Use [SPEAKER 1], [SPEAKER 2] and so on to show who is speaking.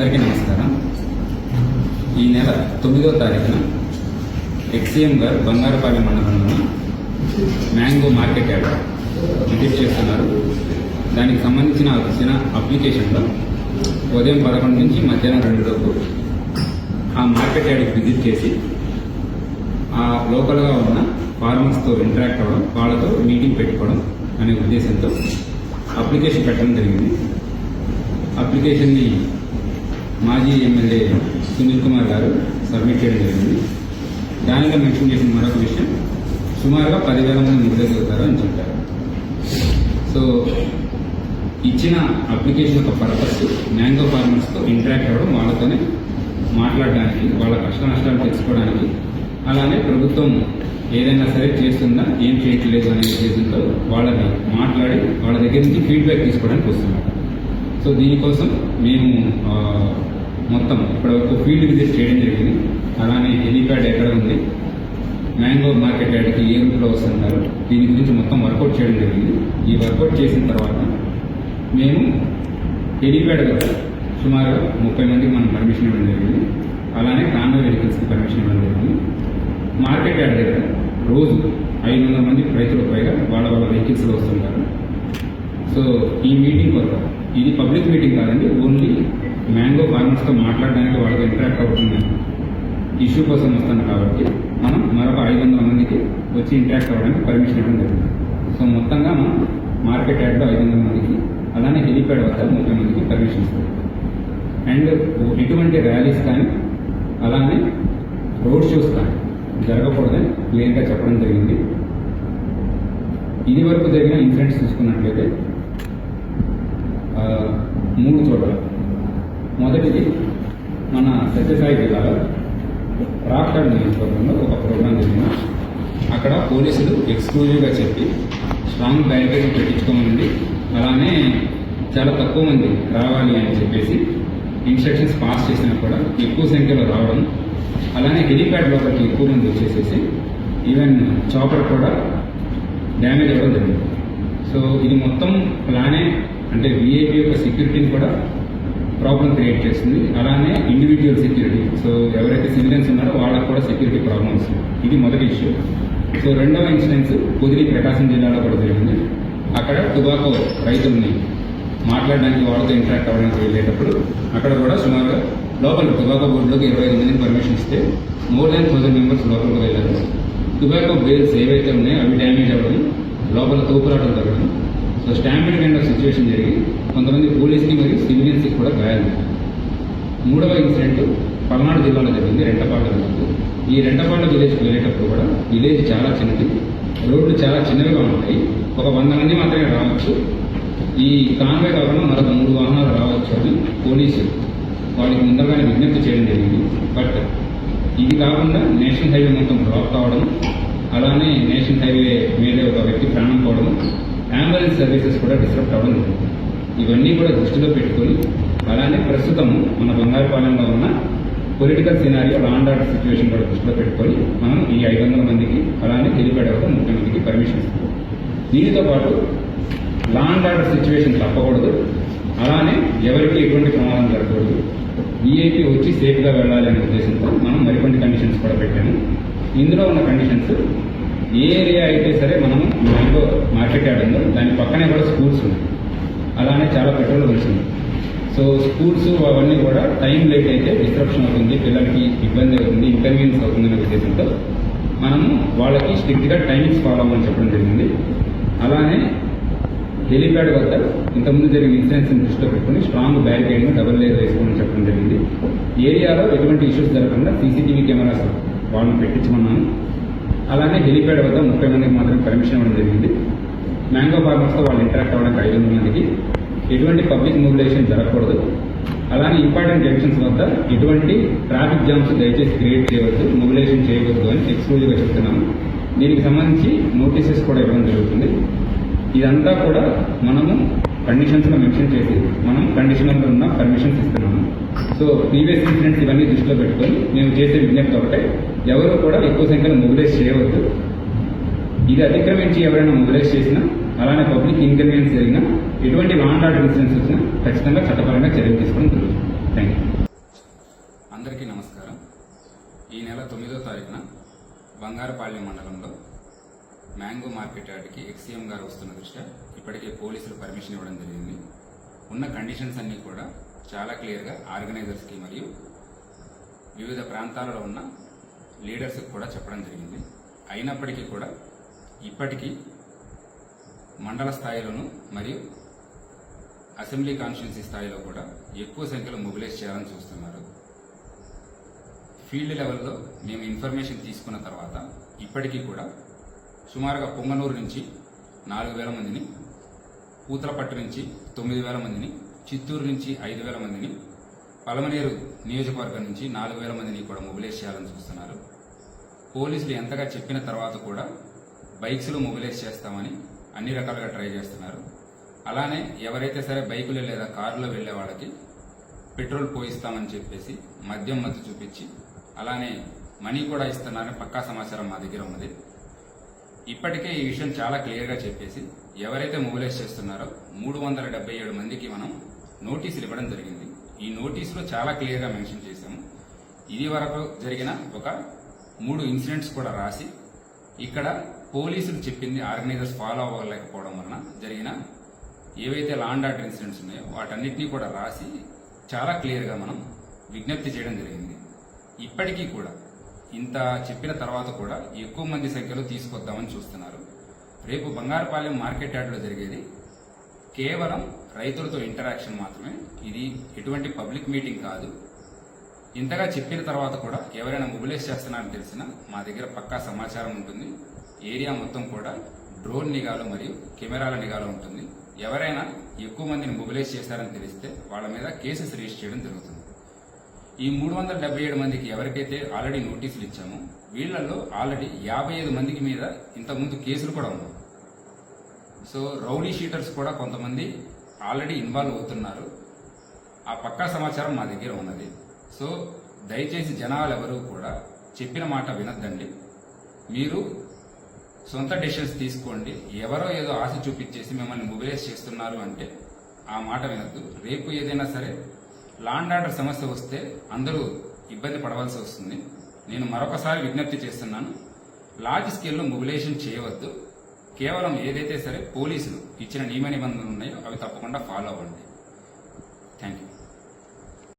[SPEAKER 1] అందరికీ నమస్కారం. ఈ నెల తొమ్మిదో తారీఖున ఎక్సీఎం గారు బంగారపాలెం మండలంలో మ్యాంగో మార్కెట్ యాడ్ విజిట్ చేస్తున్నారు. దానికి సంబంధించిన వచ్చిన అప్లికేషన్లో ఉదయం పదకొండు నుంచి మధ్యాహ్నం రెండు లోపు ఆ మార్కెట్ యాడ్కి విజిట్ చేసి ఆ లోకల్గా ఉన్న ఫార్మర్స్తో ఇంటరాక్ట్ అవ్వడం వాళ్ళతో మీటింగ్ పెట్టుకోవడం అనే ఉద్దేశంతో అప్లికేషన్ పెట్టడం జరిగింది. అప్లికేషన్ని మాజీ ఎమ్మెల్యే సునీల్ కుమార్ గారు సబ్మిట్ చేయడం జరిగింది. దానిలో మెన్షన్ చేసిన మరొక విషయం సుమారుగా పదివేల మంది నిరుద్యోగుతారు అని చెప్పారు. సో ఇచ్చిన అప్లికేషన్ యొక్క పర్పస్ మ్యాంగో ఫార్మర్స్తో ఇంటరాక్ట్ అవ్వడం వాళ్ళతోనే మాట్లాడడానికి వాళ్ళ కష్ట నష్టాలు తెలుసుకోవడానికి అలానే ప్రభుత్వం ఏదైనా సరే చేస్తుందా ఏం చేయట్లేదు అనే ఉద్దేశంతో వాళ్ళని మాట్లాడి వాళ్ళ దగ్గర నుంచి ఫీడ్బ్యాక్ తీసుకోవడానికి వస్తున్నారు. సో దీనికోసం మేము మొత్తం ఇప్పటివరకు ఫీల్డ్ విజిట్ చేయడం జరిగింది. అలానే హెలిప్యాడ్ ఎక్కడ ఉంది? మ్యాంగో మార్కెట్ యార్డ్కి ఏ రూట్లో వస్తుంటారు దీని గురించి మొత్తం వర్కౌట్ చేయడం జరిగింది. ఈ వర్కౌట్ చేసిన తర్వాత మేము హెలిప్యాడ్ సుమారు ముప్పై మందికి మనం పర్మిషన్ ఇవ్వడం జరిగింది. అలానే కాన్వే వెహికల్స్కి పర్మిషన్ ఇవ్వడం జరిగింది. మార్కెట్ యార్డ్ దగ్గర రోజు ఐదు వందల మంది రైతులకు పైగా వాళ్ళ వాళ్ళ వెహికల్స్లో వస్తుంటారు సో ఈ మీటింగ్ కొరకు ఇది పబ్లిక్ మీటింగ్ కాదండి ఓన్లీ మ్యాంగో ఫార్మర్స్తో మాట్లాడడానికి వాళ్ళతో ఇంటరాక్ట్ అవుతుంది ఇష్యూ కోసం వస్తాను కాబట్టి మనం మరొక ఐదు వందల మందికి వచ్చి ఇంటరాక్ట్ అవ్వడానికి పర్మిషన్ ఇవ్వడం జరిగింది. సో మొత్తంగా మనం మార్కెట్ యార్డ్లో ఐదు వందల మందికి అలానే హెలిప్యాడ్ వద్ద ముప్పై మందికి పర్మిషన్ ఇస్తాం. అండ్ ఎటువంటి ర్యాలీస్ కానీ అలానే రోడ్ షోస్ కానీ జరగకూడదని క్లియర్గా చెప్పడం జరిగింది. ఇది వరకు జరిగిన ఇన్సిడెంట్స్ చూసుకున్నట్లయితే ఆ, మూడు చోట్ల మొదటిది మన సత్యసాయి జిల్లాలో రాక్టాడ్ నియోజకవర్గంలో ఒక ప్రోగ్రాం జరిగింది అక్కడ పోలీసులు ఎక్స్క్లూజివ్గా చెప్పి స్ట్రాంగ్ బ్యారికేడ్ పెట్టించుకోమనండి. అలానే చాలా తక్కువ మంది రావాలి అని చెప్పేసి ఇన్స్ట్రక్షన్స్ పాస్ చేసినా కూడా ఎక్కువ సంఖ్యలో రావడం అలానే హెలిప్యాడ్ లోపలికి ఎక్కువ మంది వచ్చేసేసి ఈవెన్ చాపర్ కూడా డ్యామేజ్ అవ్వడం జరిగింది. సో ఇది మొత్తం ప్లానే అంటే విఐపి యొక్క సెక్యూరిటీని కూడా ప్రాబ్లం క్రియేట్ చేస్తుంది. అలానే ఇండివిజువల్ సెక్యూరిటీ సో ఎవరైతే సివిలియన్స్ ఉన్నారో వాళ్ళకు కూడా సెక్యూరిటీ ప్రాబ్లమ్స్ ఇది మొదటి ఇష్యూ సో రెండవ ఇన్సిడెన్స్ కుదిరి ప్రకాశం జిల్లాలో కూడా జరిగింది. అక్కడ టుబాకో రైతుల్ని మాట్లాడడానికి వాళ్ళతో ఇంటరాక్ట్ అవ్వడానికి వెళ్ళేటప్పుడు అక్కడ కూడా సుమారుగా లోపల టుబాకో బోర్డులోకి ఇరవై ఐదు మందిని పర్మిషన్ ఇస్తే మోర్ దాన్ థౌసండ్ మెంబర్స్ లోపలికి వెళ్ళారు. టుబాకో బేల్స్ ఏవైతే ఉన్నాయో అవి డ్యామేజ్ అవ్వడం లోపల తోపులాటలు జరగడం so stampede kind of situation జరిగి కొంతమంది పోలీస్కి మరియు సివిలియన్స్కి కూడా గాయాలు. మూడవ ఇన్సిడెంట్ పల్నాడు జిల్లాలో జరిగింది రెంటపాట విలేజ్ ఈ రెంటపాట విలేజ్కి వెళ్ళేటప్పుడు కూడా విలేజ్ చాలా చిన్నది. రోడ్లు చాలా చిన్నవిగా ఉంటాయి. ఒక వంద మంది మాత్రమే రావచ్చు. ఈ కాన్వే కాకుండా మరొక మూడు వాహనాలు రావచ్చు అని పోలీసు వాళ్ళకి ముందరగానే విజ్ఞప్తి చేయడం జరిగింది. బట్ ఇది కాకుండా నేషనల్ హైవే మొత్తం బ్లాక్ కావడం అలానే నేషనల్ హైవే మీదే ఒక వ్యక్తి ప్రాణం పోవడం అంబులెన్స్ సర్వీసెస్ కూడా డిస్టర్బ్ అవ్వడం జరిగింది. ఇవన్నీ కూడా దృష్టిలో పెట్టుకొని అలానే ప్రస్తుతం మన బంగారుపాలెంలో ఉన్న political scenario law and order situation కూడా దృష్టిలో పెట్టుకొని మనం ఈ ఐదు వందల మందికి అలానే హెలిప్యాడ్ వద్ద ముప్పై మందికి పర్మిషన్ ఇస్తాం దీనితో పాటు లాండ్ ఆర్డర్ సిచ్యువేషన్ తప్పకూడదు. అలానే ఎవరికి ఎటువంటి ప్రమాదం జరగకూడదు. ఈఐపి వచ్చి సేఫ్గా వెళ్ళాలి అనే ఉద్దేశంతో మనం మరికొన్ని కండిషన్స్ కూడా పెట్టాము. ఇందులో ఉన్న కండిషన్స్ ఏ ఏరియా అయితే సరే మనం మ్యాంగో మార్కెట్ యార్డ్ ఉందో దాని పక్కనే కూడా స్కూల్స్ ఉన్నాయి. అలానే చాలా పెట్రోల్ వచ్చింది సో స్కూల్స్ అవన్నీ కూడా టైం లేట్ అయితే డిస్ట్రప్షన్ అవుతుంది పిల్లలకి ఇబ్బంది అవుతుంది ఇన్కన్వీనియన్స్ అవుతుంది అనే ఉద్దేశంతో మనము వాళ్ళకి స్ట్రిక్ట్గా టైమింగ్స్ ఫాలో అవ్వమని చెప్పడం జరిగింది. అలానే హెలిప్యాడ్ వద్ద ఇంతకుముందు జరిగిన ఇన్సిడెంట్స్ దృష్టిలో పెట్టుకుని స్ట్రాంగ్ బ్యారికేడ్ డబుల్ లేయర్ వేసుకోమని చెప్పడం జరిగింది. ఏరియాలో ఎటువంటి ఇష్యూస్ జరగకుండా సీసీటీవీ కెమెరాస్ వాళ్ళని పెట్టించమన్నాను. అలానే హెలిప్యాడ్ వద్ద ముప్పై మందికి మాత్రమే పర్మిషన్ ఇవ్వడం జరిగింది. మ్యాంగో ఫార్మర్స్తో వాళ్ళు ఇంటరాక్ట్ అవ్వడానికి ఐదు మందికి ఎటువంటి పబ్లిక్ మొబిలైజేషన్ జరగకూడదు. అలానే ఇంపార్టెంట్ జంక్షన్స్ వద్ద ఎటువంటి ట్రాఫిక్ జామ్స్ దయచేసి క్రియేట్ చేయవద్దు మొబిలైజేషన్ చేయవద్దు అని ఎక్స్క్లూజివ్గా చెప్తున్నాము. దీనికి సంబంధించి నోటీసెస్ కూడా ఇవ్వడం జరుగుతుంది. ఇదంతా కూడా మనము కండిషన్స్లో మెన్షన్ చేసి మనం కండిషన్ ఉన్న పర్మిషన్స్ ఇస్తున్నాము. సో ప్రీవియస్ ఇన్సిడెంట్స్ ఇవన్నీ దృష్టిలో పెట్టుకొని మేము చేసే విజ్ఞప్తి ఒకటే ఎవరు కూడా ఎక్కువ సంఖ్యలో మొబిలైజ్ చేయవద్దు. ఇది అతిక్రమించి ఎవరైనా మొబిలైజ్ చేసినా అలానే పబ్లిక్ ఇన్కన్వీనియన్స్ జరిగిన ఎటువంటి లాండ్ ఆర్డర్ ఇన్సిడెంట్స్ వచ్చినా ఖచ్చితంగా చట్టపరంగా చర్యలు తీసుకోవడం జరుగుతుంది. థ్యాంక్ అందరికీ నమస్కారం. ఈ నెల తొమ్మిదో తారీఖున బంగారపాళ్యం మండలంలో మ్యాంగో మార్కెట్ యార్డ్కి ఎక్సీఎం గారు వస్తున్న దృష్ట్యా ఇప్పటికే పోలీసులు పర్మిషన్ ఇవ్వడం జరిగింది. ఉన్న కండిషన్స్ అన్నీ కూడా చాలా క్లియర్గా ఆర్గనైజర్స్కి మరియు వివిధ ప్రాంతాలలో ఉన్న లీడర్స్కి కూడా చెప్పడం జరిగింది. అయినప్పటికీ కూడా ఇప్పటికీ మండల స్థాయిలోను మరియు అసెంబ్లీ కాన్స్టిట్యున్సీ స్థాయిలో కూడా ఎక్కువ సంఖ్యలో మొబిలైజ్ చేయాలని చూస్తున్నారు. ఫీల్డ్ లెవెల్లో మేము ఇన్ఫర్మేషన్ తీసుకున్న తర్వాత ఇప్పటికీ కూడా సుమారుగా పొంగనూరు నుంచి నాలుగు వేల మందిని పూతలపట్టు నుంచి తొమ్మిది వేల మందిని చిత్తూరు నుంచి ఐదు వేల మందిని పలమనేరు నియోజకవర్గం నుంచి నాలుగు వేల మందిని కూడా మొబిలైజ్ చేయాలని చూస్తున్నారు. పోలీసులు ఎంతగా చెప్పిన తర్వాత కూడా బైక్స్లో మొబిలైజ్ చేస్తామని అన్ని రకాలుగా ట్రై చేస్తున్నారు. అలానే ఎవరైతే సరే బైకులో లేదా కారులో వెళ్ళే వాళ్ళకి పెట్రోల్ పోయిస్తామని చెప్పేసి మద్యం మత్తు చూపించి అలానే మనీ కూడా ఇస్తున్నారని పక్కా సమాచారం మా దగ్గర ఉన్నది. ఇప్పటికే ఈ విషయం చాలా క్లియర్గా చెప్పేసి ఎవరైతే మొబిలైజ్ చేస్తున్నారో మూడు వందల డెబ్బై ఏడు మందికి మనం నోటీసులు ఇవ్వడం జరిగింది. ఈ నోటీసులో చాలా క్లియర్గా మెన్షన్ చేశాము. ఇది వరకు జరిగిన ఒక మూడు ఇన్సిడెంట్స్ కూడా రాసి ఇక్కడ పోలీసులు చెప్పింది ఆర్గనైజర్స్ ఫాలో అవ్వలేకపోవడం వలన జరిగిన ఏవైతే లాండ్ ఆర్డర్ ఇన్సిడెంట్స్ ఉన్నాయో వాటన్నిటినీ కూడా రాసి చాలా క్లియర్గా మనం విజ్ఞప్తి చేయడం జరిగింది. ఇప్పటికీ కూడా ఇంత చెప్పిన తర్వాత కూడా ఎక్కువ మంది సంఖ్యలో తీసుకొద్దామని చూస్తున్నారు. రేపు బంగారుపాలెం మార్కెట్ యార్డ్లో జరిగేది కేవలం రైతులతో ఇంటరాక్షన్ మాత్రమే. ఇది ఎటువంటి పబ్లిక్ మీటింగ్ కాదు. ఇంతగా చెప్పిన తర్వాత కూడా ఎవరైనా మొబిలైజ్ చేస్తున్నారని తెలిసినా మా దగ్గర పక్కా సమాచారం ఉంటుంది. ఏరియా మొత్తం కూడా డ్రోన్ నిఘాలు మరియు కెమెరాల నిఘాలు ఉంటుంది. ఎవరైనా ఎక్కువ మందిని మొబిలైజ్ చేశారని తెలిస్తే వాళ్ళ మీద కేసెస్ రిజిస్టర్ చేయడం జరుగుతుంది. ఈ మూడు వందల డెబ్బై ఏడు మందికి ఎవరికైతే ఆల్రెడీ నోటీసులు ఇచ్చామో వీళ్ళల్లో ఆల్రెడీ యాభై ఐదు మందికి మీద ఇంతకుముందు కేసులు కూడా ఉన్నాయి. సో రౌడీ షీటర్స్ కూడా కొంతమంది ఆల్రెడీ ఇన్వాల్వ్ అవుతున్నారు. ఆ పక్కా సమాచారం మా దగ్గర ఉన్నది. సో దయచేసి జనాలు ఎవరు కూడా చెప్పిన మాట వినొద్దండి. మీరు సొంత డెసిషన్స్ తీసుకోండి. ఎవరో ఏదో ఆశ చూపించేసి మిమ్మల్ని మొబిలైజ్ చేస్తున్నారు అంటే ఆ మాట వినొద్దు. రేపు ఏదైనా సరే లాండ్ ఆర్డర్ సమస్య వస్తే అందరూ ఇబ్బంది పడవలసి వస్తుంది. నేను మరొకసారి విజ్ఞప్తి చేస్తున్నాను. లార్జ్ స్కేల్లో మొబిలైజేషన్ చేయవద్దు. కేవలం ఏదైతే సరే పోలీసులు ఇచ్చిన నియమ నిబంధనలు ఉన్నాయో అవి తప్పకుండా ఫాలో అవ్వండి. Thank you